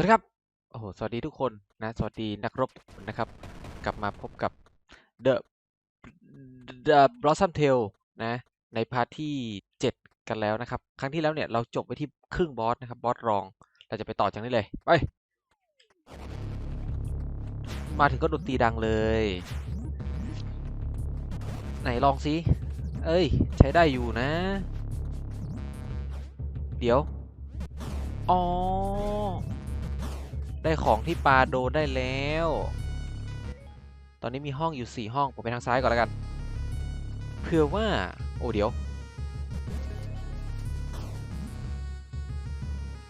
วัสดีครับ โอ้โห สวัสดีทุกคนนะ สวัสดีนักรบนะครับ กลับมาพบกับ The The Blossom Tail นะ ในพาร์ทที่ 7 กันแล้วนะครับ ครั้งที่แล้วเนี่ย เราจบไปที่ครึ่งบอสนะครับ บอสรอง เราจะไปต่อจากนี้เลย ไป มาถึงก็ดนตรีดังเลย ไหนลองสิเอ้ย ใช้ได้อยู่นะ เดี๋ยว อ๋อ ได้ของที่ปลาโดนได้แล้ว ตอนนี้มีห้องอยู่สี่ห้อง ผมไปทางซ้ายก่อนแล้วกัน เผื่อว่า โอ้เดี๋ยว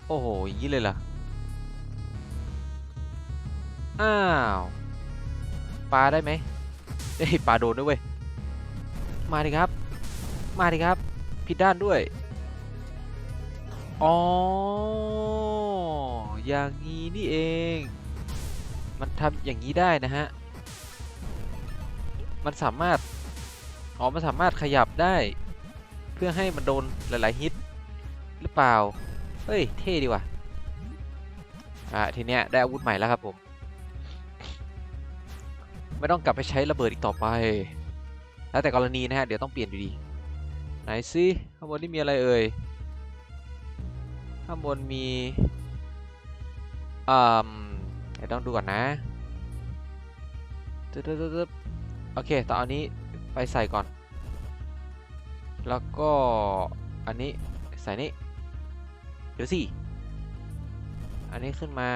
โอ้โหอยางนี้เลยเหรออ้าว ปลาได้ไหมเอ้ยปลาโดนด้วยเว้ย มาดิครับ มาดิครับ ผิดด้านด้วย อ๋อ อย่างนี้นี่เอง มันทำอย่างนี้ได้นะฮะ มันสามารถ อ๋อ มันสามารถขยับได้ เพื่อให้มันโดนหลาย ๆ ฮิต หรือเปล่า เฮ้ย เท่ดีว่ะ อ่า ทีเนี้ยได้อาวุธใหม่แล้วครับผม ไม่ต้องกลับไปใช้ระเบิดอีกต่อไป แล้วแต่กรณีนะฮะ เดี๋ยวต้องเปลี่ยนดีไหนซิข้างบนนี่มีอะไรเอ่ยข้างบนมี อ่าเดี๋ยวต้องดูก่อนนะตึ๊ดตึ๊ดตึ๊ดตึ๊ดโอเคต่ออันนี้ไปใส่ก่อน แล้วก็อันนี้ใส่นี่เดี๋ยวสิ อันนี้ขึ้นมา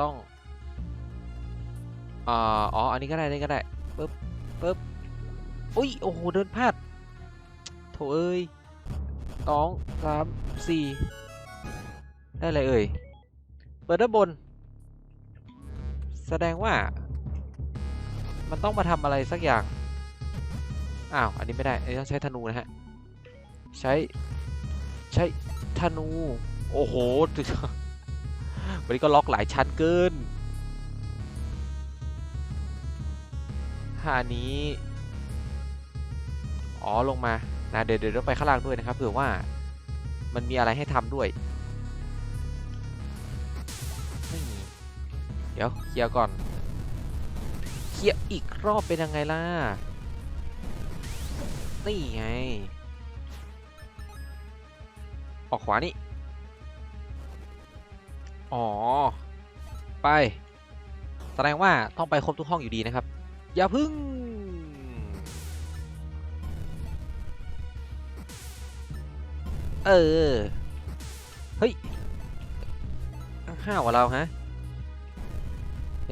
ต้องอ๋อ อันนี้ก็ได้นี่ก็ได้ปึ๊บปึ๊บอุ้ย โอ้โห เดินพลาดโถเอ้ยสองสามสี่ได้เลยเอ่ย ปิดด้านบน แสดงว่า มันต้องมาทำอะไรสักอย่าง อ้าว อันนี้ไม่ได้ อันนี้ต้องใช้ธนูนะฮะ ใช้ ใช้ธนู โอ้โห วันนี้ก็ล็อกหลายชั้นเกินถ้าอันนี้ อ๋อ ลงมา นะ เดี๋ยวเดี๋ยวต้องไปข้างล่างด้วยนะครับ เผื่อว่า มันมีอะไรให้ทำด้วย ดี๋ยวเคลียร์ก่อนเคลียร์อีกรอบเป็นยังไงล่ะ นี่ไง ออกขวานี่ อ๋อ ไป แสดงว่าต้องไปครบทุกห้องอยู่ดีนะครับ อย่าพึ่งเออ เฮ้ยห้าวเราฮะ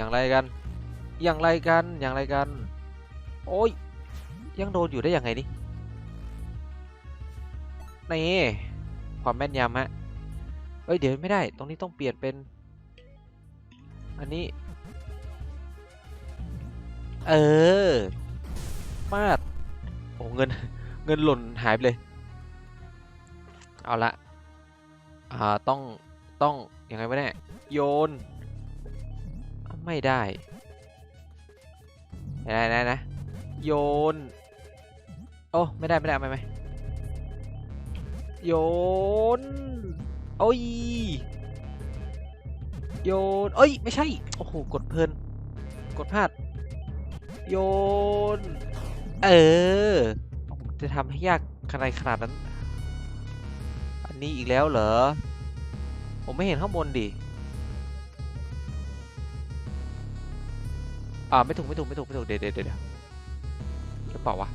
อย่างไรกัน อย่างไรกัน อย่างไรกัน โอ้ย ยังโดนอยู่ได้ยังไงนี่ นี่ ความแม่นยำฮะ เอ้ย เดี๋ยวไม่ได้ ตรงนี้ต้องเปลี่ยนเป็น อันนี้ เออ มาด โอ้ เงิน เงินหล่นหายไปเลย เอาละ อ่า ต้อง ต้อง ยังไงวะเนี่ย โยน ไม่ได้ได้ได้นะ โยน โอ้ ไม่ได้ ไม่ได้ไม่ไม่โยน โอ้ย โยน เอ้ย ไม่ใช่ โอ้โห กดเพลิน กดพลาด โยน เออ จะทำให้ยากขนาดขนาดนั้น อันนี้อีกแล้วเหรอ ผมไม่เห็นข้างบนดิ อ่าไม่ถูกไม่ถูกไม่ถูกไม่ถูกเดี๋ยวเดี๋ยวเดี๋ยวหรือเปล่าวะ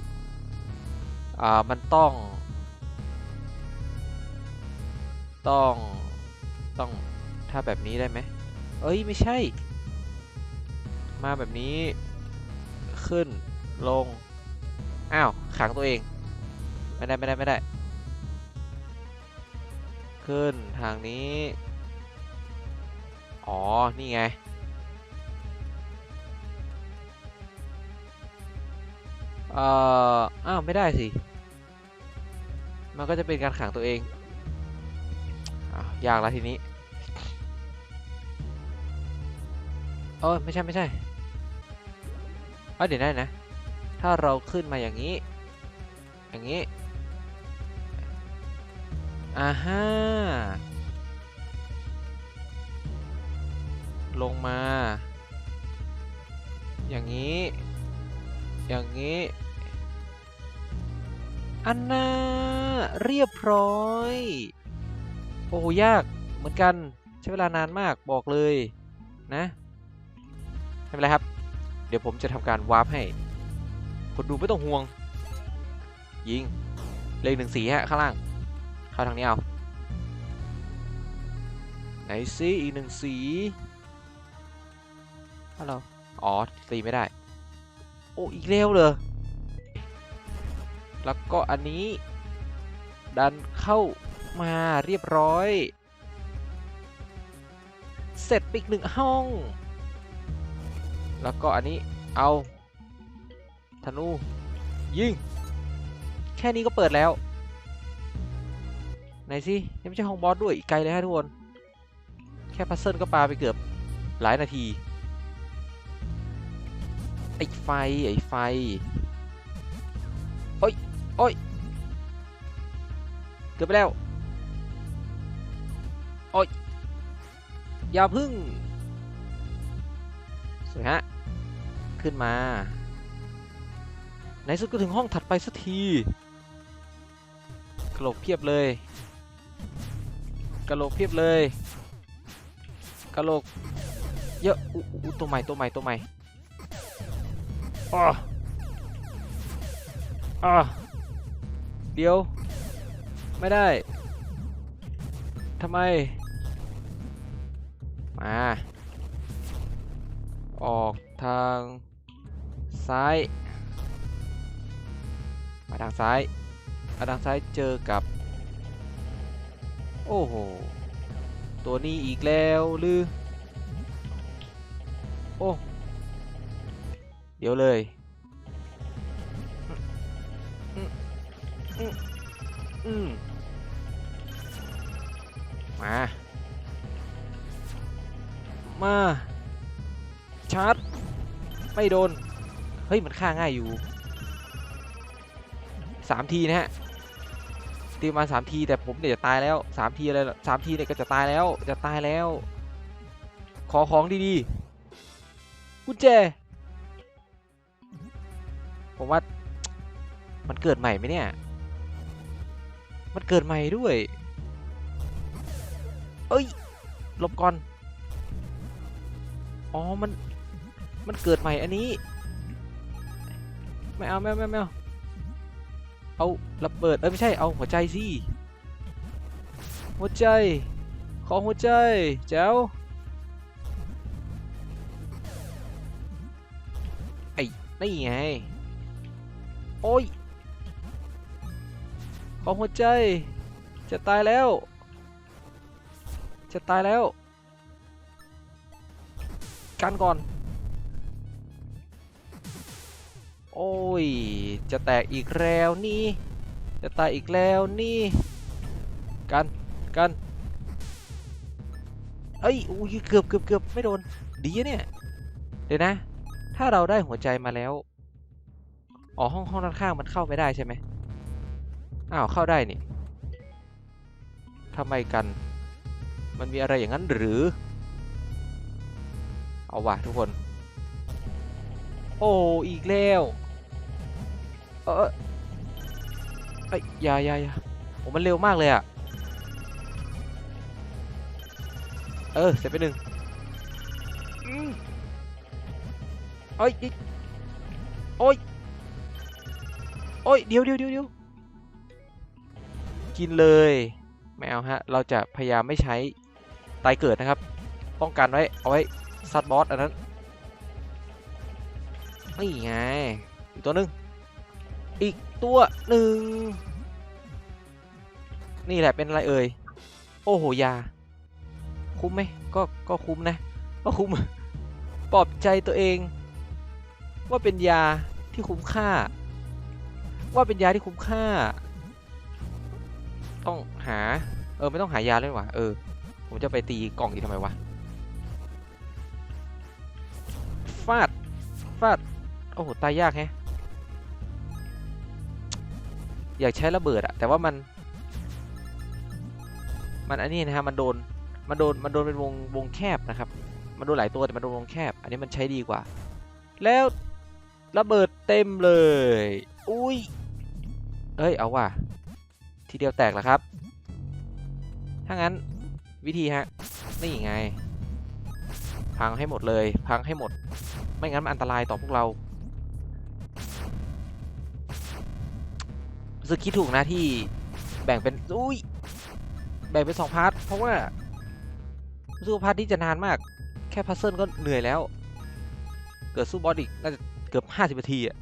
อ่ามันต้อง ต้องต้องถ้าแบบนี้ได้ไหมเอ้ยไม่ใช่ มาแบบนี้ขึ้นลง อ้าว ขังตัวเอง ไม่ได้ไม่ได้ไม่ได้ ขึ้นทางนี้ อ๋อ นี่ไง เอ่ออ้าวไม่ได้สิ มันก็จะเป็นการขังตัวเองอ้าวยากแล้วทีนี้เออไม่ใช่ไม่ใช่เออเดี๋ยวได้นะ ถ้าเราขึ้นมาอย่างนี้ อย่างนี้อ่าฮะลงมา อย่างนี้ อย่างนี้ อันน่าเรียบร้อย โอ้โหยากเหมือนกันใช้เวลานานมากบอกเลยนะไม่เป็นไรครับ เดี๋ยวผมจะทำการวาร์ปให้คนดูไม่ต้องห่วง ยิง เลขหนึ่งสีฮะข้างล่าง เข้าทางนี้เอา ไหนซิอีกหนึ่งสีฮัลโหลอ๋อตีไม่ได้ โอ้อีกแล้วเลย แล้วก็อันนี้ ดันเข้ามาเรียบร้อย เสร็จปอีกหนึ่งห้อง แล้วก็อันนี้เอาธนูยิง แค่นี้ก็เปิดแล้ว ไหนสิยังไม่ใช่ห้องบอสด้วยอีกไกลเลยฮะทุกคน แค่พัซเซิลก็ปาไปเกือบหลายนาที ไอ้ไฟ ไอ้ไฟ โอ้ย เกือบไปแล้ว โอ้ย อย่าพึ่ง สวยฮะ ขึ้นมา ในสุดก็ถึงห้องถัดไปสักทีกระโหลกเพียบเลยกระโหลกเพียบเลยกระโหลกเยอะอุ๊อุ๊ตัวใหม่ตัวใหม่ตัวใหม่อ้ออ้อ เดี๋ยว ไม่ได้ทำไม มา ออกทางซ้าย มาทางซ้าย มาทางซ้ายเจอกับ โอ้โห ตัวนี้อีกแล้วหรือ โอ้ เดี๋ยวเลย อืมอืมมา มา ชาร์จ ไม่โดน เฮ้ย มันฆ่าง่ายอยู่สามทีนะฮะ ตีมาสามทีแต่ผมเนี่ยจะตายแล้วสามทีอะไรสามทีเนี่ยก็จะตายแล้ว จะตายแล้ว ขอของดีๆกุญแจ ผมว่า มันเกิดใหม่ไหมเนี่ย มันเกิดใหม่ด้วย เอ้ยหลบก่อน อ๋อ มัน มันเกิดใหม่อันนี้ ไม่เอาไม่เอาไม่เอาไม่เอาระเบิด เอ้ยไม่ใช่ เอาหัวใจสิ หัวใจ ขอหัวใจแจ๋วไอ้ นี่ไง โอ้ย ขอหัวใจ จะตายแล้ว จะตายแล้ว กันก่อน โอ้ย จะแตกอีกแล้วนี่ จะตายอีกแล้วนี่ กัน กัน เอ้ยอุ้ยเกือบเกือบเกือบไม่โดน ดีเนี่ย เดี๋ยวนะ ถ้าเราได้หัวใจมาแล้ว อ๋อห้องห้องด้านข้างมันเข้าไม่ได้ใช่ไหม อ้าวเข้าได้นี่ทำไมกัน มันมีอะไรอย่างนั้นหรือ เอาว่ะทุกคน โอ้อีกแล้วเออไอ้ยอยาอยาอยาโอ้มันเร็วมากเลยอะเออเสร็จไปหนึ่งอืมเอ้ยอิโอ้ยโอ้ยเดี๋ยวเดี๋ยวเดี๋ยวเดี๋ยว กินเลยไม่เอาฮะ เราจะพยายามไม่ใช้ตายเกิดนะครับ ป้องกันไว้ เอาไว้ซัดบอสอันนั้น นี่ไง อีกตัวหนึ่ง อีกตัวหนึ่ง นี่แหละเป็นอะไรเอ่ย โอ้โห ยา คุ้มไหม ก็ ก็คุ้มนะ ก็คุ้ม ปลอบใจตัวเอง ว่าเป็นยาที่คุ้มค่า ว่าเป็นยาที่คุ้มค่า ต้องหา เออ ไม่ต้องหายาเลยว่ะ เออ ผมจะไปตีกล่องอีกทำไมวะ ฟาด ฟาด โอ้โห ตายยากแฮะ อยากใช้ระเบิดอะแต่ว่ามัน มันอันนี้นะฮะ มันโดน มันโดน มันโดนเป็นวง วงแคบนะครับ มันโดนหลายตัวแต่มันโดนวงแคบ อันนี้มันใช้ดีกว่า แล้วระเบิดเต็มเลย อุ้ย เอ้ย เอาว่ะ ทีเดียวแตกแล้วครับ ถ้างั้นวิธีฮะ นี่ไง พังให้หมดเลย พังให้หมด ไม่งั้นมันอันตรายต่อพวกเรารู้สึกคิดถูกนะที่แบ่งเป็น อุ้ย แบ่งเป็นสองพาร์ท เพราะว่ารู้สึกว่พาร์ทที่จะนานมาก แค่พัซเซิลก็เหนื่อยแล้ว เกิดสู้บอสอีกน่าจะเกือบห้าสิบนาทีอะ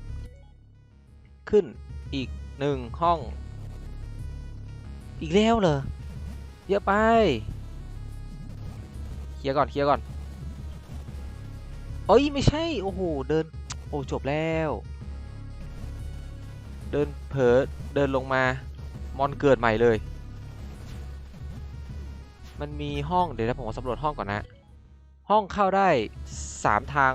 ขึ้นอีกหนึ่งห้อง อีกแล้วเหรอ เยอะไป เคลียร์ก่อน เคลียร์ก่อน เอ้ย ไม่ใช่ โอ้โห เดิน โอ้ จบแล้ว เดินเผลอเดินลงมา มอนเกิดใหม่เลย มันมีห้อง เดี๋ยวนะผมสำรวจห้องก่อนนะ ห้องเข้าได้สามทาง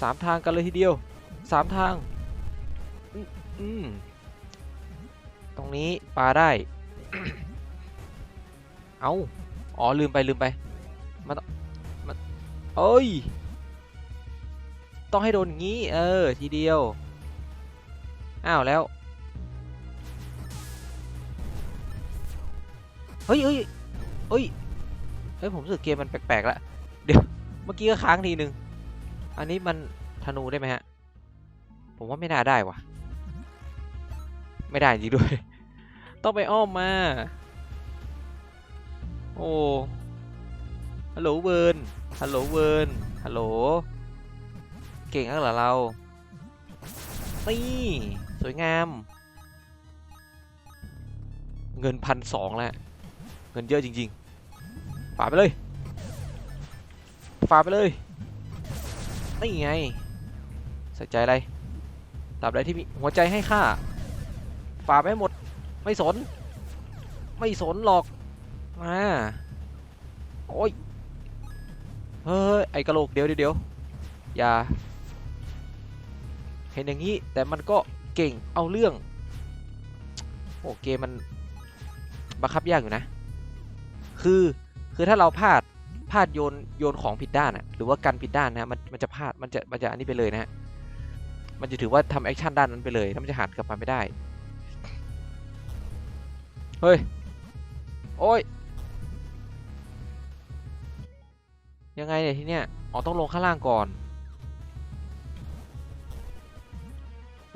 สามทางกันเลยทีเดียวสามทาง อืม ตรงนี้ปลาได้ เอาอ๋อลืมไปลืมไปมันมันเอ้ย ต้องให้โดนอย่างนี้ เออ ทีเดียว อ้าวแล้ว เฮ้ยเฮ้ยเฮ้ย เฮ้ย ผมรู้สึกเกมมันแปลกๆแล้ว เดี๋ยว เมื่อกี้ก็ค้างทีนึง อันนี้มันธนูได้ไหมฮะ ผมว่าไม่น่าได้ว่ะ ไม่ได้จริงด้วย ต้องไปอ้อมมา โอ้ฮัลโหลเวิร์นฮัลโหลเวิร์นฮัลโหล เก่งนักเหรอเรานี่สวยงาม เงินพันสองแล้ว เงินเยอะจริงๆฝาไปเลยฝาไปเลยนี่ไงใส่ใจอะไรตราบใดที่มีหัวใจให้ค่า ฝาไปให้หมด ไม่สน ไม่สนหรอกมาโอ้ย เฮ้ย ไอกระโหลกเดี๋ยวเดี๋ยวอย่า เห็นอย่างนี้ แต่มันก็เก่งเอาเรื่อง โอเกมมันบังคับยากอยู่นะ คือคือถ้าเราพลาดพลาดโยนโยนของผิดด้านอะหรือว่ากันผิดด้านนะมันมันจะพลาดมันจะมันจะอันนี้ไปเลยนะฮะมันจะถือว่าทำแอคชั่นด้านนั้นไปเลยแล้วมันจะหันกลับมาไม่ได้ เฮ้ย โอ้ย ยังไงเนี่ยที่เนี้ยอ๋อต้องลงข้างล่างก่อน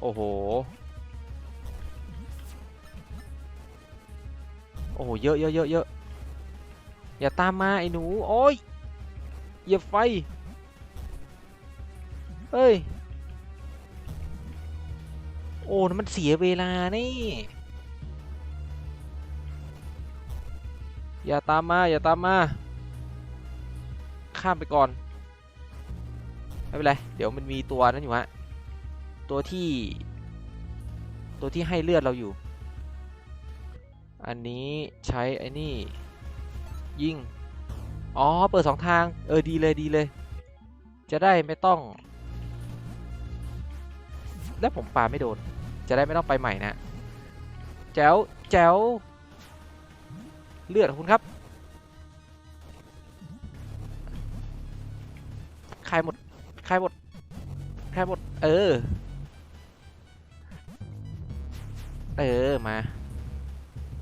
โอ้โห โอ้โห เยอะเยอะเยอะเยอะอย่าตามมาไอ้หนู โอ้ยเหยียบไฟ เฮ้ย โอ้มันเสียเวลานี่ อย่าตามมา อย่าตามมา ข้ามไปก่อน ไม่เป็นไร เดี๋ยวมันมีตัวนั้นอยู่ฮะ ตัวที่ ตัวที่ให้เลือดเราอยู่ อันนี้ใช้ไอ้นี่ ยิง อ๋อ เปิดสองทาง เออ ดีเลยดีเลย จะได้ไม่ต้อง แล้วผมปาไม่โดน จะได้ไม่ต้องไปใหม่นะ แจ๋ว แจ๋ว เลือดของคุณครับคายหมดคายหมดคายหมด เออ เออ มา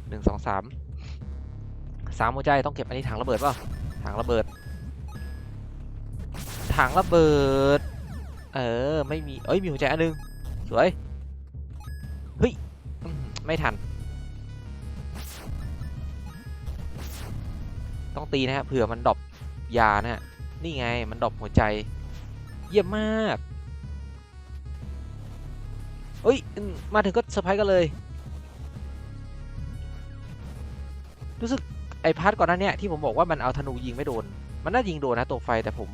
หนึ่งสองสามสามหัวใจต้องเก็บอันนี้ถังระเบิดเปล่าถังระเบิด ถังระเบิด เออ ไม่มี เอ้ย มีหัวใจอันหนึง สวย เฮ้ย ไม่ทัน ต้องตีนะฮะเผื่อมันดรอปยานะฮะนี่ไงมันดรอปหัวใจ เยี่ยมมากเอ้ยมาถึงก็เซอร์ไพรส์กันเลย รู้สึกไอ้พาร์ทก่อนหน้านี้ที่ผมบอกว่ามันเอาธนูยิงไม่โดน มันน่ายิงโดนนะตัวไฟแต่ผม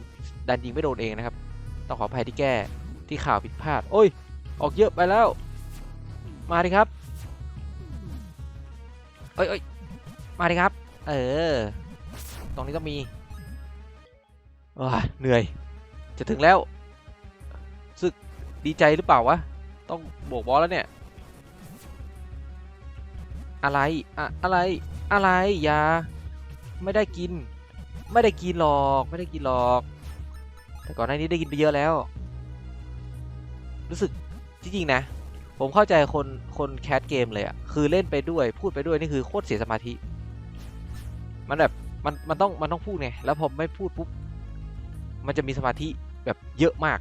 ดันยิงไม่โดนเองนะครับ ต้องขออภัยที่แก้ที่ข่าวผิดพลาด โอ้ย ออกเยอะไปแล้ว มาดิครับเอ้ยเอ้ยมาดิครับ เออ ตรงนี้ต้องมีเหนื่อย จะถึงแล้วรู้สึกดีใจหรือเปล่าวะ ต้องโบกบอลแล้วเนี่ย อะไรอะอะไร อะไรอย่าไม่ได้กิน ไม่ได้กินหรอก ไม่ได้กินหรอก แต่ก่อนหน้านี้ได้กินไปเยอะแล้ว รู้สึกจริงๆนะ ผมเข้าใจคนคนแคสเกมเลยอะคือเล่นไปด้วย พูดไปด้วยนี่คือโคตรเสียสมาธิ มันแบบ มันมันต้องมันต้องพูดไงแล้วพอไม่พูดปุ๊บมันจะมีสมาธิแบบเยอะมาก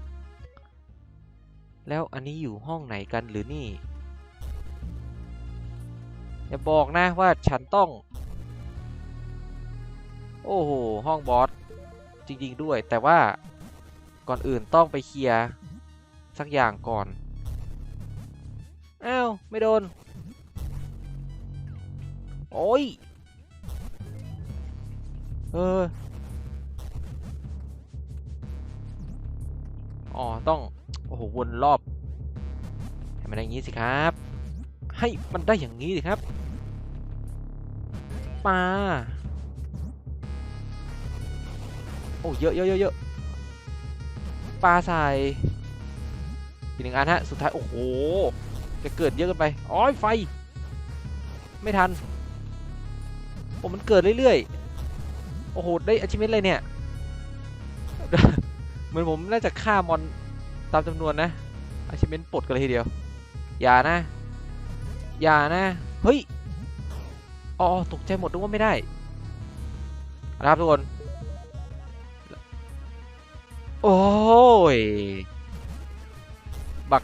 แล้วอันนี้อยู่ห้องไหนกันหรือนี่อย่าบอกนะว่าฉันต้อง โอ้โหห้องบอสจริง ๆ ด้วย แต่ว่าก่อนอื่นต้องไปเคลียร์สักอย่างก่อนอ้าวไม่โดน โอ้ย เออ อ๋อ ต้อง โอ้โห วนรอบ ให้มันได้อย่างนี้สิครับ ให้มันได้อย่างนี้สิครับปลาโอ้ เยอะเยอะเยอะเยอะปลาใส่อีกหนึ่งอันฮะ สุดท้าย โอ้โห จะเกิดเยอะเกินไป อ๋อยไฟ ไม่ทัน โอ้ มันเกิดเรื่อยๆ โอ้โห ได้ achievement เลยเนี่ย เหมือนผมน่าจะฆ่ามอนตามจำนวนนะ achievement ปลดกันเลยทีเดียว อย่านะ อย่านะ เฮ้ย อ๋อ ตกใจหมดนึกว่าไม่ได้ นะครับทุกคน โอ้ย บัก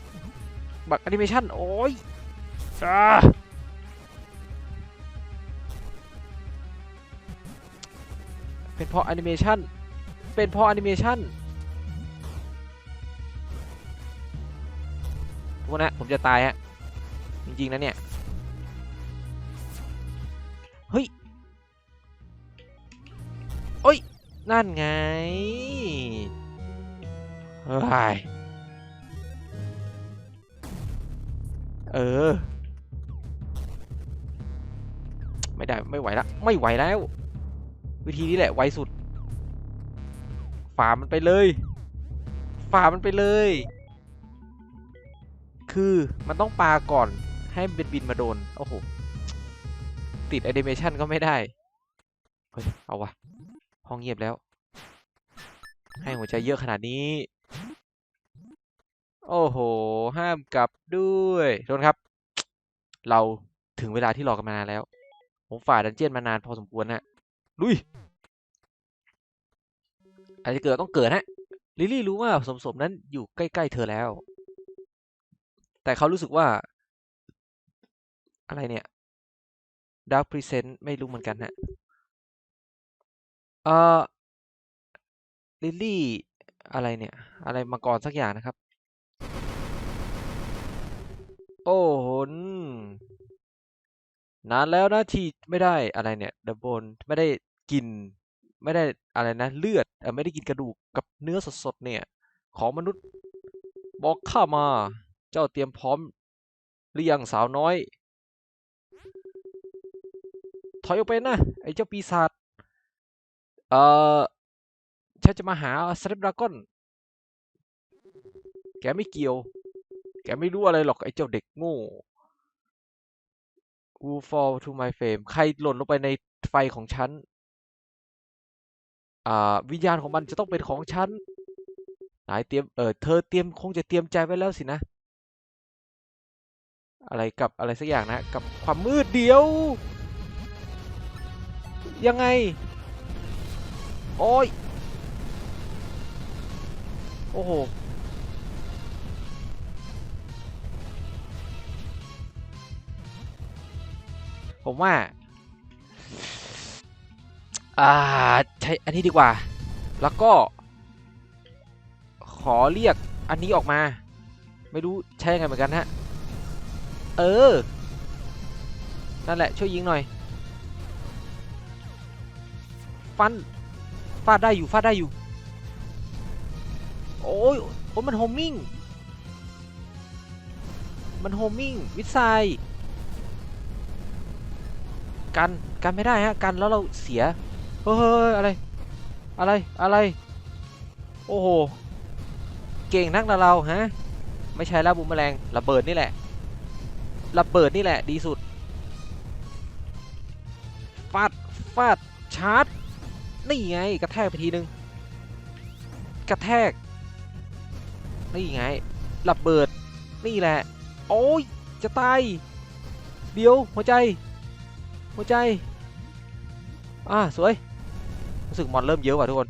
บักแอนิเมชันโอ้ยอ่า เป็นเพราะแอนิเมชันเป็นเพราะแอนิเมชันทุกนนะผมจะตายฮะ จริง ๆ นะเนี่ย เฮ้ยโอ้ย นั่นไงเฮ้ยเออ ไม่ได้ ไม่ไหวละ ไม่ไหวแล้ว วิธีนี้แหละไวสุด ฝ่ามันไปเลย ฝ่ามันไปเลย คือมันต้องปาก่อนให้มันบินมาโดน โอ้โห ติดแอนิเมชันก็ไม่ได้ เฮ้ย เอาวะ ห้องเงียบแล้ว ให้หัวใจเยอะขนาดนี้ โอ้โห ห้ามกลับด้วยโทษครับ เราถึงเวลาที่รอกันมานานแล้ว ผมฝ่าดันเจียนมานานพอสมควรนะ ลุยอะไรจะเกิดต้องเกิดฮะลิลลี่รู้ว่าสมสมนั้นอยู่ใกล้ๆเธอแล้ว แต่เขารู้สึกว่า อะไรเนี่ย Dark Present ไม่รู้เหมือนกันฮะเอ่อลิลลี่อะไรเนี่ย อะไรมาก่อนสักอย่างนะครับ โอ้โหนนานแล้วนะที่ไม่ได้อะไรเนี่ยดับบนไม่ได้ กินไม่ได้อะไรนะเลือดเออไม่ได้กินกระดูกกับเนื้อสดๆเนี่ย ของมนุษย์บอกข้ามา เจ้าเตรียมพร้อมหรือยังสาวน้อย ถอยออกไปนะ ไอ้เจ้าปีศาจเอ่อฉันจะมาหาสเลปดราก้อน แกไม่เกี่ยว แกไม่รู้อะไรหรอกไอ้เจ้าเด็กโง่ Who fall to my flame ใครหล่นลงไปในไฟของฉัน วิญญาณของมันจะต้องเป็นของฉันนายเตรียมเออเธอเตรียมคงจะเตรียมใจไว้แล้วสินะ อะไรกับอะไรสักอย่างนะ กับความมืดเดียว ยังไง โอ้ย โอ้โหผมว่าอ่า ช้อันนี้ดีกว่า แล้วก็ ขอเรียกอันนี้ออกมา ไม่รู้ใช้ยังไงเหมือนกันฮะ เออ นั่นแหละช่วยยิงหน่อย ฟัน ฟาดได้อยู่ฟาดได้อยู่ โอ้ยโอ้มันโฮมมิ่ง มันโฮมมิ่ง วิดไซกัน กันไม่ได้ฮะ กันแล้วเราเสีย ฮ้ยอะไร อะไร อะไร โอ้โห เก่งนักนะเราฮะ ไม่ใช่แล้วบูมแมลงระเบิดนี่แหละ ระเบิดนี่แหละดีสุด ฟาด ฟาดชชาร์จ นี่ไง กระแทกไปทีนึง กระแทก นี่ไง ระเบิด นี่แหละ โอ้ย จะตาย เดี๋ยวหัวใจ หัวใจ อ่า สวย รู้สึกมอนเริ่มเยอะว่ะทุกคน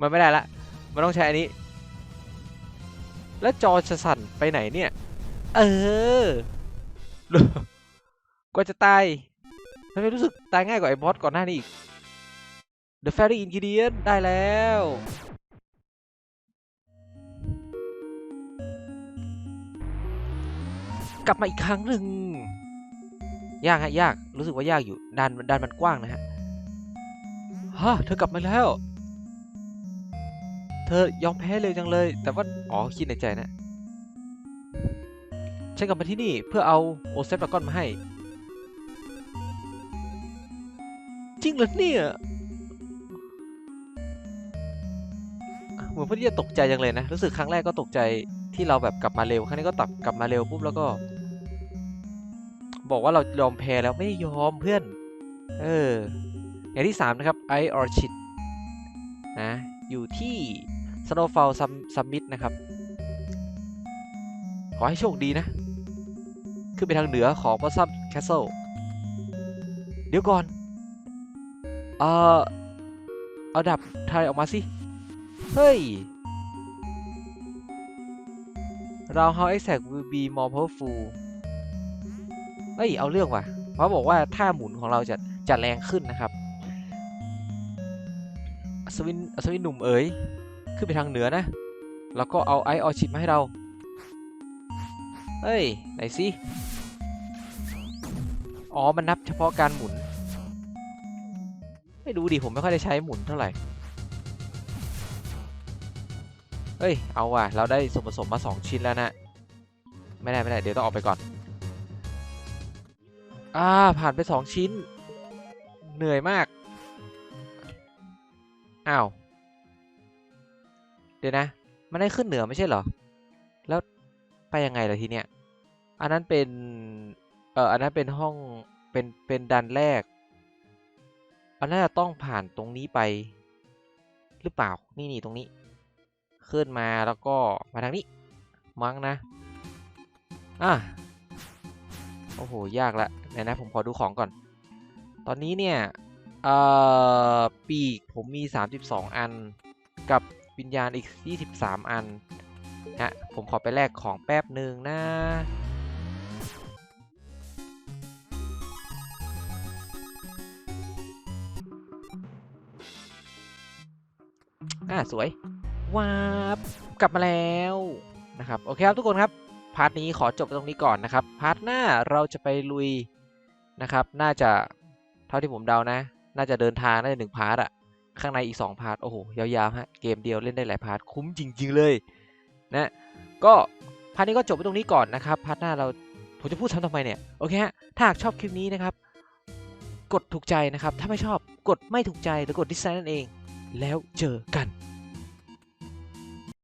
มันไม่ได้ละ มันต้องใช้อันนี้ แล้วจอจะสั่นไปไหนเนี่ย เออกว่าจะตายทำไมรู้สึกตายง่ายกว่าไอ้บอสก่อนหน้านี้อีก The Fairy Ingredient ได้แล้ว กลับมาอีกครั้งหนึ่ง ยากฮะยาก รู้สึกว่ายากอยู่ดันดันมันกว้างนะฮะ ฮะเธอกลับมาแล้ว เธอยอมแพ้เลยจังเลย แต่ว่า อ๋อ คิดในใจนะ ฉันกลับมาที่นี่เพื่อเอาโอเซฟดากอนมาให้ จริงเหรอเนี่ยเหมือนเพื่อนจะตกใจจังเลยนะ รู้สึกครั้งแรกก็ตกใจที่เราแบบกลับมาเร็ว ครั้งนี้ก็ตับกลับมาเร็วปุ๊บแล้วก็ บอกว่าเรายอมแพ้แล้วไม่ยอมเพื่อน เออ อย่างที่ 3 นะครับไอออร์ชิดนะอยู่ที่ Snowfall Summit นะครับ ขอให้โชคดีนะ ขึ้นไปทางเหนือของ Blossom Castle เดี๋ยวก่อน เอ่อ เอาดับไทยออกมาสิ เฮ้ย เรา how exact will be more powerful เฮ้ย เอาเรื่องว่ะ เพราะบอกว่า ท่าหมุนของเราจะจะแรงขึ้นนะครับ อัศวินอัศวินหนุ่มเอ๋ยขึ้นไปทางเหนือนะ แล้วก็เอาไอออชิดมาให้เรา เฮ้ย ไหนสิอ๋อ มันนับเฉพาะการหมุน ไม่รู้ดิ ผมไม่ค่อยได้ใช้หมุนเท่าไหร่ เฮ้ย เอาว่ะ เราได้ส่วนผสมมา 2 ชิ้นแล้วนะ ไม่ได้ไม่ได้ เดี๋ยวต้องออกไปก่อน อ่า ผ่านไป 2 ชิ้น เหนื่อยมาก อ้าว เดี๋ยวนะ มันได้ขึ้นเหนือไม่ใช่เหรอ แล้วไปยังไงล่ะทีเนี้ย อันนั้นเป็น เอ่อ อันนั้นเป็นห้อง เป็น เป็นดันแรก อันน่าจะต้องผ่านตรงนี้ไป หรือเปล่า นี่นี่ตรงนี้ ขึ้นมาแล้วก็มาทางนี้ มั้งนะ อะ โอ้โห ยากละไหนนะ ผมขอดูของก่อน ตอนนี้เนี่ย เอ่อปีกผมมี 32 อัน กับวิญญาณอีก 23 อันฮะผมขอไปแลกของแป๊บหนึ่งนะอ่าสวยว้าบกลับมาแล้วนะครับ โอเคครับทุกคนครับ พาร์ทนี้ขอจบตรงนี้ก่อนนะครับ พาร์ทหน้าเราจะไปลุยนะครับ น่าจะเท่าที่ผมเดานะ น่าจะเดินทางได้หนึ่งพาร์ทอะข้างในอีก 2 พาร์ท โอ้โห ยาวๆฮะ เกมเดียวเล่นได้หลายพาร์ท คุ้มจริง ๆ เลยนะก็พาร์ทนี้ก็จบไปตรงนี้ก่อนนะครับ พาร์ทหน้าเรา ผมจะพูดซ้ำทำไมเนี่ย โอเคฮะ ถ้าหากชอบคลิปนี้นะครับ กดถูกใจนะครับ ถ้าไม่ชอบกดไม่ถูกใจหรือกดดิสไลน์นั่นเอง แล้วเจอกัน